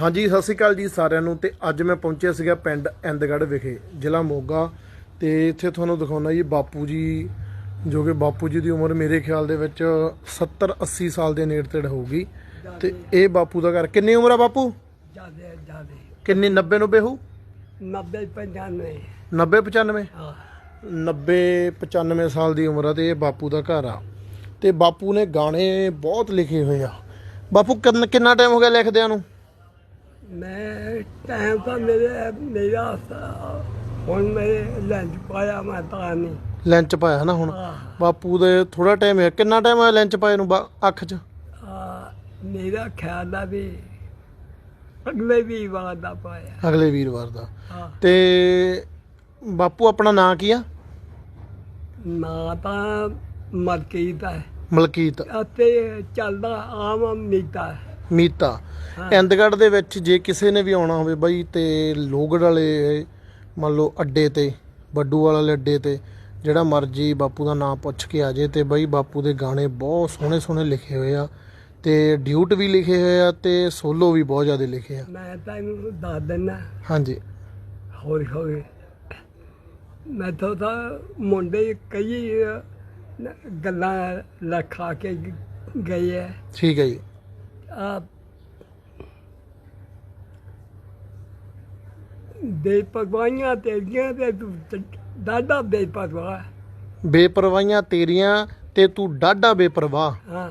ਹਾਂਜੀ ਸਤਿ ਸ਼੍ਰੀ ਅਕਾਲ ਜੀ ਸਾਰਿਆਂ ਨੂੰ ਤੇ ਅੱਜ ਮੈਂ ਪਹੁੰਚਿਆ ਸੀਗਾ ਪਿੰਡ ਇੰਦਗੜ੍ਹ ਵਿਖੇ ਜ਼ਿਲ੍ਹਾ ਮੋਗਾ। ਤੇ ਇੱਥੇ ਤੁਹਾਨੂੰ ਦਿਖਾਉਣਾ ਜੀ ਬਾਪੂ ਜੀ ਜੋ ਕਿ ਬਾਪੂ ਜੀ ਦੀ ਉਮਰ ਮੇਰੇ ਖਿਆਲ ਦੇ ਵਿੱਚ 70 80 ਸਾਲ ਦੇ ਨੇੜੇ ਤੇੜੇ ਹੋਊਗੀ। ਤੇ ਇਹ ਬਾਪੂ ਦਾ ਘਰ ਕਿੰਨੀ ਉਮਰ ਆ ਬਾਪੂ? ਜਿਆਦੇ ਜਿਆਦੇ। ਕਿੰਨੀ 90 90 ਹੋਊ? 90 95 90 95 ਹਾਂ। 90 95 ਸਾਲ ਦੀ ਉਮਰ ਆ ਤੇ ਇਹ ਬਾਪੂ ਦਾ ਘਰ ਆ। ਤੇ ਬਾਪੂ ਨੇ ਗਾਣੇ ਬਹੁਤ ਲਿਖੇ ਹੋਏ ਆ। ਬਾਪੂ ਕਿੰਨਾ ਟਾਈਮ ਹੋ ਗਿਆ ਲਿਖਦਿਆਂ ਨੂੰ? ਮੈਂ ਟਾਈਮ ਤਾਂ ਮੇਰੇ ਮੇਰਾ ਸ- ਹੁਣ ਮੇਰੇ ਲੰਚ ਪਾਇਆ ਮੈਂ ਤਾਂ ਨਹੀਂ। ਲੰਚ ਪਾਇਆ ਨਾ ਹੁਣ? ਬਾਪੂ ਦੇ ਥੋੜਾ ਟਾਈਮ ਹੈ ਕਿੰਨਾ ਟਾਈਮ ਹੋਇਆ ਲੰਚ ਪਾਏ ਨੂੰ ਬਾ- ਅੱਖ 'ਚ? ਆ, ਮੇਰਾ ਖਿਆਲ ਆ ਵੀ ਅਗਲੇ ਵੀ ਵਾਰ ਦਾ ਪਾਇਆ। ਅਗਲੇ ਵੀਰਵਾਰ ਦਾ। ਤੇ ਬਾਪੂ ਆਪਣਾ ਨਾਂ ਕੀ ਆ? ਨਾ ਤਾਂ ਮਰਕੀਤ ਹੈ ਮਲਕੀਤ। ਅਤੇ ਚੱਲਦਾ ਆਮ ਮੀਤਾ ਹੈ ਮੀਤਾ। ਹਾਂ। ਇੰਦਗੜ੍ਹ ਦੇ ਵਿੱਚ ਜੇ ਕਿਸੇ ਨੇ ਵੀ ਆਉਣਾ ਹੋਵੇ ਬਾਈ ਤੇ ਲੋਗੜ ਵਾਲੇ ਮੰਨ ਲਓ ਅੱਡੇ ਤੇ ਬੱਡੂ ਵਾਲੇ ਅੱਡੇ ਤੇ ਜਿਹੜਾ ਮਰਜ਼ੀ ਬਾਪੂ ਦਾ ਨਾਮ ਪੁੱਛ ਕੇ ਆ ਜੇ ਤੇ ਬਾਈ ਬਾਪੂ ਦੇ ਗਾਣੇ ਬਹੁਤ ਸੋਹਣੇ ਸੋਹਣੇ ਲਿਖੇ ਹੋਏ ਆ ਤੇ ਡਿਊਟ ਵੀ ਲਿਖੇ ਹੋਏ ਆ ਤੇ ਸੋਲੋ ਵੀ ਬਹੁਤ ਜ਼ਿਆਦਾ ਲਿਖੇ ਆ। ਮੈਂ ਤੈਨੂੰ ਦੱਸ ਦਿੰਦਾ। ਹਾਂਜੀ। ਹੌਲੀ ਹੌਲੀ। ਮੈਂ ਤਾਂ ਤਾਂ ਮੁੰਡੇ ਕਈ ਗੱਲਾਂ ਲਖਾ ਕੇ ਗਏ ਐ ਠੀਕ ਹੈ ਜੀ। ਆ ਬੇਪਰਵਾਹੀਆਂ ਤੇਰੀਆਂ ਤੇ ਤੂੰ ਦਾਦਾ ਬੇਪਰਵਾਹ ਬੇਪਰਵਾਹੀਆਂ ਤੇਰੀਆਂ ਤੇ ਤੂੰ ਡਾਢਾ ਬੇਪਰਵਾਹ। ਹਾਂ।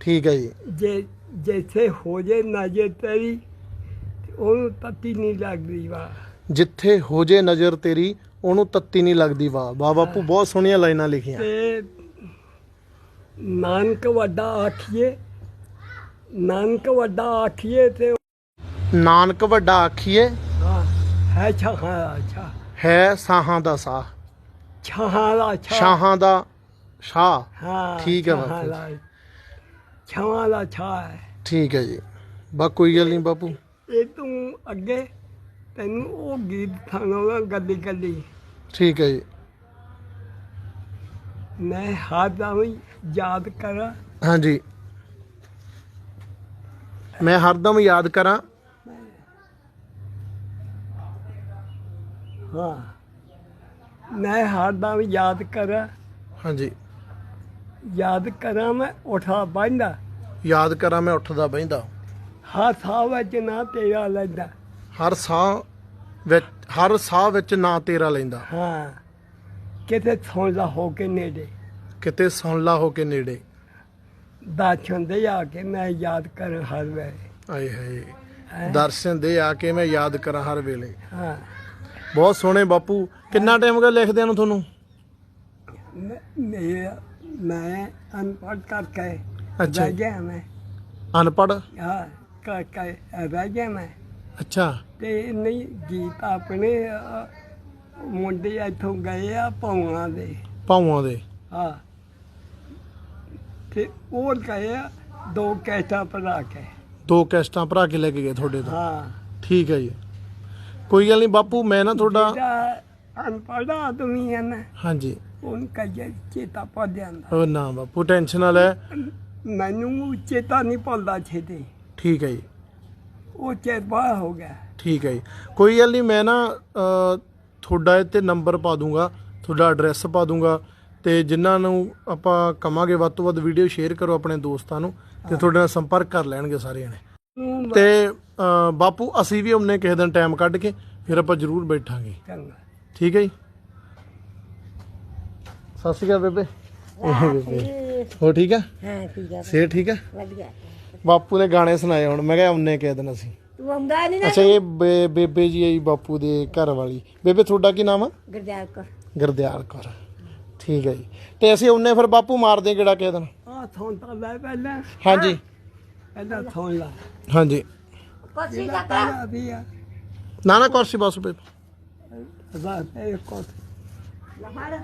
ਠੀਕ ਹੈ ਜੀ। ਜੇ ਜੈਸੇ ਹੋ ਜੇ ਨਾ ਜੇ ਤੇਰੀ ਉਹਨੂੰ ਤੱਤੀ ਨਹੀਂ ਲੱਗਦੀ ਵਾ। ਜਿੱਥੇ ਹੋ ਜੇ ਨਜ਼ਰ ਤੇਰੀ ਉਹਨੂੰ ਤੱਤੀ ਨਹੀਂ ਲੱਗਦੀ ਵਾਹ ਵਾਹ ਬਾਪੂ ਬਹੁਤ ਸੋਹਣੀਆਂ ਲਾਈਨਾਂ ਲਿਖੀਆਂ। ਤੇ ਨਾਨਕ ਵੱਡਾ ਆਖੀਏ ਨਾਨਕ ਵੱਡਾ ਆਖੀਏ ਤੇ ਨਾਨਕ ਵੱਡਾ ਆਖੀਏ ਹਾਂ ਹੈ ਛਾਹਾਂ ਅੱਛਾ ਹੈ ਸਾਹਾਂ ਦਾ ਸਾਹ। ਛਾਹਾਂ ਦਾ ਛਾਂ ਸ਼ਾਹਾਂ ਦਾ ਸ਼ਾਹ ਹਾਂ ਠੀਕ ਹੈ ਛਾਹਾਂ ਬਾਪੂ। ਦਾ ਛਾਹਾਂ ਦਾ ਛਾਂ ਹੈ। ਠੀਕ ਹੈ ਜੀ। ਬਾ ਕੋਈ ਗੱਲ ਨਹੀਂ ਬਾਪੂ। ਇਹ ਤੂੰ ਅੱਗੇ ਤੈਨੂੰ ਉਹ ਗੀਤ ਸੁਣਾਉਣਾ ਗੱਲੀ ਗੱਲੀ ਠੀਕ ਹੈ ਜੀ। ਮੈਂ ਹਾਦਾ ਵੀ ਯਾਦ ਕਰਾਂ। ਹਾਂਜੀ। ਮੈਂ ਹਰਦਮ ਯਾਦ ਕਰਾਂ। ਹਾਂ। ਮੈਂ ਹਾਦਾ ਵੀ ਯਾਦ ਕਰਾਂ। ਹਾਂਜੀ। ਯਾਦ ਕਰਾਂ ਮੈਂ ਉਠਾ ਬੰਦਾ ਯਾਦ ਕਰਾਂ ਮੈਂ ਉੱਠਦਾ ਬਹਿੰਦਾ। ਹੱਥ ਆ ਵਿੱਚ ਨਾ ਤੇਰਾ ਲੈਂਦਾ। ਹਰ ਸਾਹ ਵਿੱਚ ਹਰ ਸਾਹ ਵਿੱਚ ਨਾਂ ਤੇਰਾ ਲੈਂਦਾ। ਹਾਂ। ਕਿਤੇ ਸੌਂਦਾ ਹੋ ਕੇ ਨੇੜੇ। ਕਿਤੇ ਸੁਣ ਲਾ ਹੋ ਕੇ ਨੇੜੇ। ਦਾਛਣ ਦੇ ਆ ਕੇ ਮੈਂ ਯਾਦ ਕਰ ਹਰ ਵੇਲੇ। ਆਏ ਹਾਏ? ਦਰਸ਼ਨ ਦੇ ਆ ਕੇ ਮੈਂ ਯਾਦ ਕਰਾਂ ਹਰ ਵੇਲੇ। ਹਾਂ। ਬਹੁਤ ਸੋਹਣੇ ਬਾਪੂ। ਕਿੰਨਾ ਟਾਈਮ ਹੋ ਗਿਆ ਲਿਖਦਿਆਂ ਨੂੰ ਤੁਹਾਨੂੰ? ਮੈਂ ਮੈਂ- ਅਨਪੜ੍ਹ ਕਰਕੇ ਅੱਛਾ ਰਹਿ ਗਿਆ ਮੈਂ। ਅਨਪੜ੍ਹ? ਹਾਂ ਕਰਕੇ ਰਹਿ ਗਿਆ ਮੈਂ। ਅੱਛਾ। ਤੇ ਨਹੀਂ ਗੀਤ ਆਪਣੇ ਮੁੰਡੇ ਇੱਥੋਂ ਗਏ ਆ ਪੌਆਂ ਦੇ। ਪਾਉਆਂ ਦੇ। ਹਾਂ। ਤੇ ਉਹ ਗਏ ਆ ਦੋ ਕੈਸਟਾਂ ਭਰਾ ਕੇ। ਦੋ ਕੈਸਟਾਂ ਭਰਾ ਕੇ ਲੈ ਕੇ ਗਏ ਤੁਹਾਡੇ ਤੋਂ? ਹਾਂ। ਠੀਕ ਹੈ ਜੀ। ਕੋਈ ਗੱਲ ਨਹੀਂ ਬਾਪੂ ਮੈਂ ਨਾ ਤੁਹਾਡਾ ਜਿਹੜਾ ਅਨਪੜ੍ਹ ਆਦਮੀ ਹੈ ਨਾ ਹਾਂਜੀ। ਉਹਨ ਕਹੇ ਚੇਤਾ ਭੁੱਲ ਜਾਂਦਾ। ਉਹ ਨਾ ਬਾਪੂ ਟੈਨਸ਼ਨ ਨਾ ਲੈ। ਮੈਨੂੰ ਚੇਤਾ ਨਹੀਂ ਭੁੱਲਦਾ ਛੇਤੀ। ਠੀਕ ਹੈ ਜੀ। ਉਹ ਚੇਤਾ ਹੋ ਗਿਆ। ਠੀਕ ਹੈ ਜੀ। ਕੋਈ ਗੱਲ ਨਹੀਂ ਮੈਂ ਨਾ ਅ, ਤੁਹਾਡਾ ਇਹ ਤੇ ਨੰਬਰ ਪਾ ਦੂੰਗਾ ਤੁਹਾਡਾ ਐਡਰੈਸ ਪਾ ਦੂੰਗਾ। ਤੇ ਜਿਨ੍ਹਾਂ ਨੂੰ ਆਪਾਂ ਕਵਾਂਗੇ ਵੱਧ ਤੋਂ ਵੱਧ ਵੀਡੀਓ ਸ਼ੇਅਰ ਕਰੋ ਆਪਣੇ ਦੋਸਤਾਂ ਨੂੰ ਤੇ ਤੁਹਾਡੇ ਨਾਲ ਸੰਪਰਕ ਕਰ ਲੈਣਗੇ ਸਾਰੇ ਜਣੇ ਤੂੰ ਬਾਪੂ ਅਸੀਂ ਵੀ ਉਹਨੇ ਕਿਸੇ ਦਿਨ ਟਾਈਮ ਕੱਢ ਕੇ ਫਿਰ ਆਪਾਂ ਜ਼ਰੂਰ ਬੈਠਾਂਗੇ। ਠੀਕ ਹੈ ਜੀ? ਸਤਿ ਸ਼੍ਰੀ ਅਕਾਲ ਬੇਬੇ। ਹੋ ਠੀਕ ਆ? ਹਾਂ ਠੀਕ ਆ। ਸੇ ਠੀਕ ਆ? ਵਧੀਆ। ਬਾਪੂ ਨੇ ਗਾਣੇ ਸੁਣਾਏ ਹੁਣ ਮੈਂ ਕਿਹਾ ਉਹਨੇ ਕਿਸੇ ਦਿਨ ਅਸੀਂ। ਤੂੰ ਆਉਂਦਾ ਨਹੀਂ ਨਾ? ਅੱਛਾ ਇਹ ਬੇਬੇ ਜੀ ਆਈ ਬਾਪੂ ਦੇ ਘਰ ਵਾਲੀ। ਬੇਬੇ ਤੁਹਾਡਾ ਕੀ ਨਾਮ ਆ? ਗੁਰਦਿਆਲ ਕੌਰ। ਗੁਰਦਿਆਲ ਕੌਰ। ਠੀਕ ਹੈ ਜੀ। ਤੇ ਅਸੀਂ ਉਹਨੇ ਫਿਰ ਬਾਪੂ ਮਾਰਦੇ ਕਿਹੜਾ ਕਿਸੇ ਦਿਨ? ਆ ਥੋਂ ਤਾਂ ਲੈ ਪਹਿਲਾਂ। ਹਾਂਜੀ। ਪਹਿਲਾਂ ਥੋਂ ਲਾ। ਹਾਂਜੀ। ਕੋਸੀ ਜਿਹੜਾ ਦਾ ਕਰ ਪਹਿਲਾਂ ਵੀ ਆ। ਨਾ ਨਾ ਕੁਰਸੀ ਬਸ ਬੇਬੇ ਬਸ ਇਹ ਕੋਸ। ਲਫੜ